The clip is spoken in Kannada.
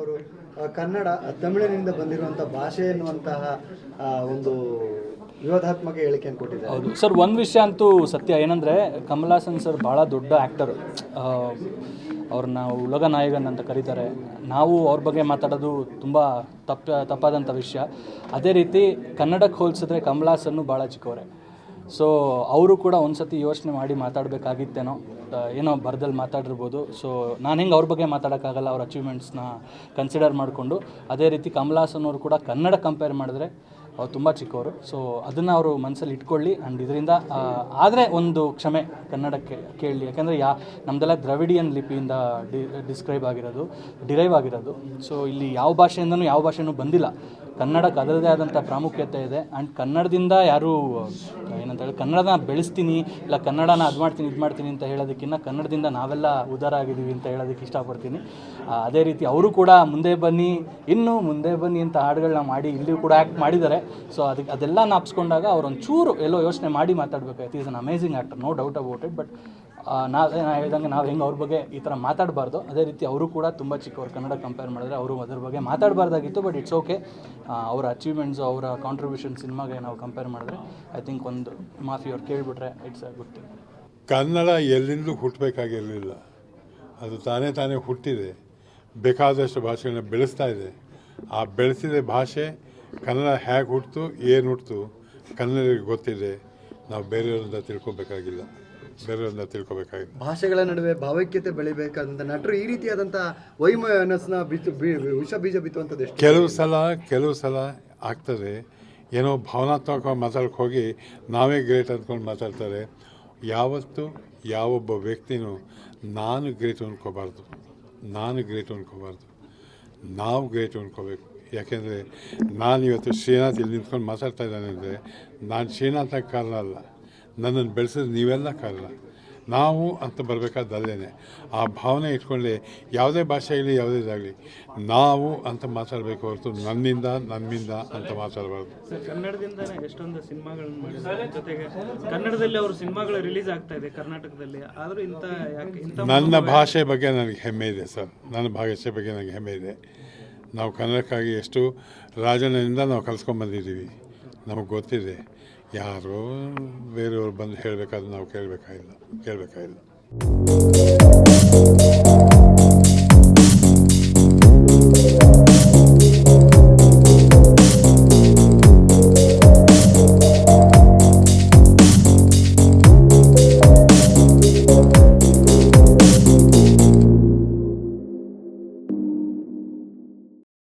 ಅವರು ಕನ್ನಡ ತಮಿಳಿನಿಂದ ಬಂದಿರುವಂಥ ಭಾಷೆ ಎನ್ನುವಂತಹ ಒಂದು ವಿರೋಧಾತ್ಮಕ ಹೇಳಿಕೆಯನ್ನು ಕೊಟ್ಟಿದ್ದಾರೆ. ಹೌದು. ಸರ್, ಒಂದು ವಿಷಯ ಅಂತೂ ಸತ್ಯ. ಏನಂದರೆ ಕಮಲ್ ಹಾಸನ್ ಸರ್ ಭಾಳ ದೊಡ್ಡ ಆ್ಯಕ್ಟರ್ ಅವ್ರನ್ನ ಉಲಗ ನಾಯಕನ್ ಅಂತ ಕರೀತಾರೆ. ನಾವು ಅವ್ರ ಬಗ್ಗೆ ಮಾತಾಡೋದು ತುಂಬ ತಪ್ಪ ತಪ್ಪಾದಂಥ ವಿಷಯ. ಅದೇ ರೀತಿ ಕನ್ನಡಕ್ಕೆ ಹೋಲಿಸಿದ್ರೆ ಕಮಲ್ ಹಾಸನ್ನು ಭಾಳ ಚಿಕ್ಕವರೇ. ಸೊ ಅವರು ಕೂಡ ಒಂದು ಸತಿ ಯೋಚನೆ ಮಾಡಿ ಮಾತಾಡಬೇಕಾಗಿತ್ತೇನೋ. ಏನೋ ಬರ್ದಲ್ಲಿ ಮಾತಾಡಿರ್ಬೋದು. ಸೊ ನಾನು ಹೆಂಗೆ ಅವ್ರ ಬಗ್ಗೆ ಮಾತಾಡೋಕ್ಕಾಗಲ್ಲ, ಅವ್ರ ಅಚೀವ್ಮೆಂಟ್ಸ್ನ ಕನ್ಸಿಡರ್ ಮಾಡಿಕೊಂಡು. ಅದೇ ರೀತಿ ಕಮಲ್ ಅವರು ಕೂಡ ಕನ್ನಡ ಕಂಪೇರ್ ಮಾಡಿದ್ರೆ ಅವ್ರು ತುಂಬ ಚಿಕ್ಕವರು. ಸೊ ಅದನ್ನು ಅವರು ಮನಸ್ಸಲ್ಲಿ ಇಟ್ಕೊಳ್ಳಿ. ಆ್ಯಂಡ್ ಇದರಿಂದ ಆದರೆ ಒಂದು ಕ್ಷಮೆ ಕನ್ನಡಕ್ಕೆ ಕೇಳಿ. ಯಾಕೆಂದರೆ ಯಾ ನಮ್ಮದೆಲ್ಲ ದ್ರವಿಡಿಯನ್ ಲಿಪಿಯಿಂದ ಡಿಸ್ಕ್ರೈಬ್ ಆಗಿರೋದು ಡಿರೈವ್ ಆಗಿರೋದು. ಸೊ ಇಲ್ಲಿ ಯಾವ ಭಾಷೆಯಿಂದನೂ ಯಾವ ಭಾಷೆನೂ ಬಂದಿಲ್ಲ. ಕನ್ನಡಕ್ಕೆ ಅದರದೇ ಆದಂಥ ಪ್ರಾಮುಖ್ಯತೆ ಇದೆ. ಆ್ಯಂಡ್ ಕನ್ನಡದಿಂದ ಯಾರೂ ಏನಂತ ಹೇಳಿ ಕನ್ನಡನ ಬೆಳೆಸ್ತೀನಿ, ಇಲ್ಲ ಕನ್ನಡನ ಅದು ಮಾಡ್ತೀನಿ, ಇದು ಮಾಡ್ತೀನಿ ಅಂತ ಹೇಳೋದಕ್ಕಿಂತ ಕನ್ನಡದಿಂದ ನಾವೆಲ್ಲ ಉದಾರ ಆಗಿದ್ದೀವಿ ಅಂತ ಹೇಳೋದಕ್ಕೆ ಇಷ್ಟಪಡ್ತೀನಿ. ಅದೇ ರೀತಿ ಅವರು ಕೂಡ ಮುಂದೆ ಬನ್ನಿ, ಇನ್ನೂ ಮುಂದೆ ಬನ್ನಿ ಅಂತ ಹಾಡುಗಳನ್ನ ಮಾಡಿ, ಇಲ್ಲಿಯೂ ಕೂಡ ಆ್ಯಕ್ಟ್ ಮಾಡಿದ್ದಾರೆ. ಸೊ ಅದಕ್ಕೆ ಅದೆಲ್ಲ ನಾಪ್ಸ್ಕೊಂಡಾಗ ಅವ್ರು ಒಂಚೂರು ಎಲ್ಲೋ ಯೋಚನೆ ಮಾಡಿ ಮಾತಾಡಬೇಕಾಯ್ತು. Is an amazing actor no doubt about it but ನಾವು ನಾ ಹೇಳ್ದಂಗೆ ನಾವು ಹೆಂಗೆ ಅವ್ರ ಬಗ್ಗೆ ಈ ಥರ ಮಾತಾಡಬಾರ್ದು. ಅದೇ ರೀತಿ ಅವರು ಕೂಡ ತುಂಬ ಚಿಕ್ಕವ್ರು ಕನ್ನಡ ಕಂಪೇರ್ ಮಾಡಿದ್ರೆ ಅವರು ಅದ್ರ ಬಗ್ಗೆ ಮಾತಾಡಬಾರ್ದಾಗಿತ್ತು ಬಟ್ ಇಟ್ಸ್ ಓಕೆ ಅವರ ಅಚೀವ್ಮೆಂಟ್ಸು ಅವರ ಕಾಂಟ್ರಿಬ್ಯೂಷನ್ ಸಿನಿಮಾಗೆ ನಾವು ಕಂಪೇರ್ ಮಾಡಿದ್ರೆ ಐ ಥಿಂಕ್ ಒಂದು ಮಾಫಿ ಅವ್ರು ಕೇಳಿಬಿಟ್ರೆ ಇಟ್ಸ್ ಗುಡ್ ಥಿಂಗ್ ಕನ್ನಡ ಎಲ್ಲಿಂದಲೂ ಹುಟ್ಟಬೇಕಾಗಿರಲಿಲ್ಲ ಅದು ತಾನೇ ತಾನೇ ಹುಟ್ಟಿದೆ. ಬೇಕಾದಷ್ಟು ಭಾಷೆಗಳನ್ನ ಬೆಳೆಸ್ತಾ ಇದೆ. ಆ ಬೆಳೆಸಿದ ಭಾಷೆ ಕನ್ನಡ ಹೇಗೆ ಹುಟ್ಟಿತು ಏನು ಹುಟ್ಟಿತು ಕನ್ನಡಿಗೆ ಗೊತ್ತಿದೆ. ನಾವು ಬೇರೆಯವರಿಂದ ತಿಳ್ಕೊಬೇಕಾಗಿಲ್ಲ. ಬೇರೆಯವರಿಂದ ತಿಳ್ಕೊಬೇಕಾಗಿಲ್ಲ ಭಾಷೆಗಳ ನಡುವೆ ಭಾವೈಕ್ಯತೆ ಬೆಳಿಬೇಕಾದಂಥ ನಟರು ಈ ರೀತಿಯಾದಂಥ ವೈಮನಸ್ನ ಬಿತ್ತು ವಿಷ ಬೀಜ ಬಿತ್ತುವಂಥದ್ದು ಎಷ್ಟು ಕೆಲವು ಸಲ ಕೆಲವು ಸಲ ಆಗ್ತದೆ. ಏನೋ ಭಾವನಾತ್ಮಕವಾಗಿ ಮಾತಾಡಕ್ಕೆ ಹೋಗಿ ನಾವೇ ಗ್ರೇಟ್ ಅಂದ್ಕೊಂಡು ಮಾತಾಡ್ತಾರೆ. ಯಾವತ್ತು ಯಾವೊಬ್ಬ ವ್ಯಕ್ತಿನೂ ನಾನು ಗ್ರೇಟ್ ಅನ್ಕೋಬಾರ್ದು ನಾನು ಗ್ರೇಟ್ ಅನ್ಕೋಬಾರ್ದು ನಾವು ಗ್ರೇಟ್ ಅನ್ಕೋಬೇಕು ಯಾಕೆಂದರೆ ನಾನು ಇವತ್ತು ಶ್ರೀನಾಥ್ ಇಲ್ಲಿ ನಿಂತ್ಕೊಂಡು ಮಾತಾಡ್ತಾ ಇದ್ದಾನೆ ಅಂದರೆ ನಾನು ಶ್ರೀನಾಥ ಕಾರಣ ಅಲ್ಲ. ನನ್ನನ್ನು ಬೆಳೆಸಿದ ನೀವೆಲ್ಲ ಕಾರಣ. ನಾವು ಅಂತ ಬರಬೇಕಾದ ಅಲ್ಲೇನೆ ಆ ಭಾವನೆ ಇಟ್ಕೊಂಡೆ ಯಾವುದೇ ಭಾಷೆ ಆಗಲಿ ಯಾವುದೇ ಇದಾಗಲಿ ನಾವು ಅಂತ ಮಾತಾಡಬೇಕು ಹೊರತು ನನ್ನಿಂದ ನಮ್ಮಿಂದ ಅಂತ ಮಾತಾಡಬಾರ್ದು. ಕನ್ನಡದಿಂದನೇ ಎಷ್ಟೊಂದು ಸಿನಿಮಾಗಳನ್ನು ಮಾಡಿದ್ದಾರೆ. ಜೊತೆಗೆ ಕನ್ನಡದಲ್ಲಿ ಅವರು ಸಿನಿಮಾಗಳು ರಿಲೀಸ್ ಆಗ್ತಾ ಇದೆ ಕರ್ನಾಟಕದಲ್ಲಿ. ಆದರೂ ಇಂಥ ನನ್ನ ಭಾಷೆ ಬಗ್ಗೆ ನನಗೆ ಹೆಮ್ಮೆ ಇದೆ ಸರ್. ನನ್ನ ಭಾಷೆ ಬಗ್ಗೆ ನನಗೆ ಹೆಮ್ಮೆ ಇದೆ. ನಾವು ಕನ್ನಡಕ್ಕಾಗಿ ಎಷ್ಟು ರಾಜನಿಂದ ನಾವು ಕಲ್ಸ್ಕೊಂಡ್ಬಂದಿದ್ದೀವಿ ನಮಗೆ ಗೊತ್ತಿದೆ. ಯಾರೋ ಬೇರೆಯವ್ರು ಬಂದು ಹೇಳಬೇಕಾದ್ರೆ ನಾವು ಕೇಳಬೇಕಾಗಿಲ್ಲ ಕೇಳಬೇಕಾಗಿಲ್ಲ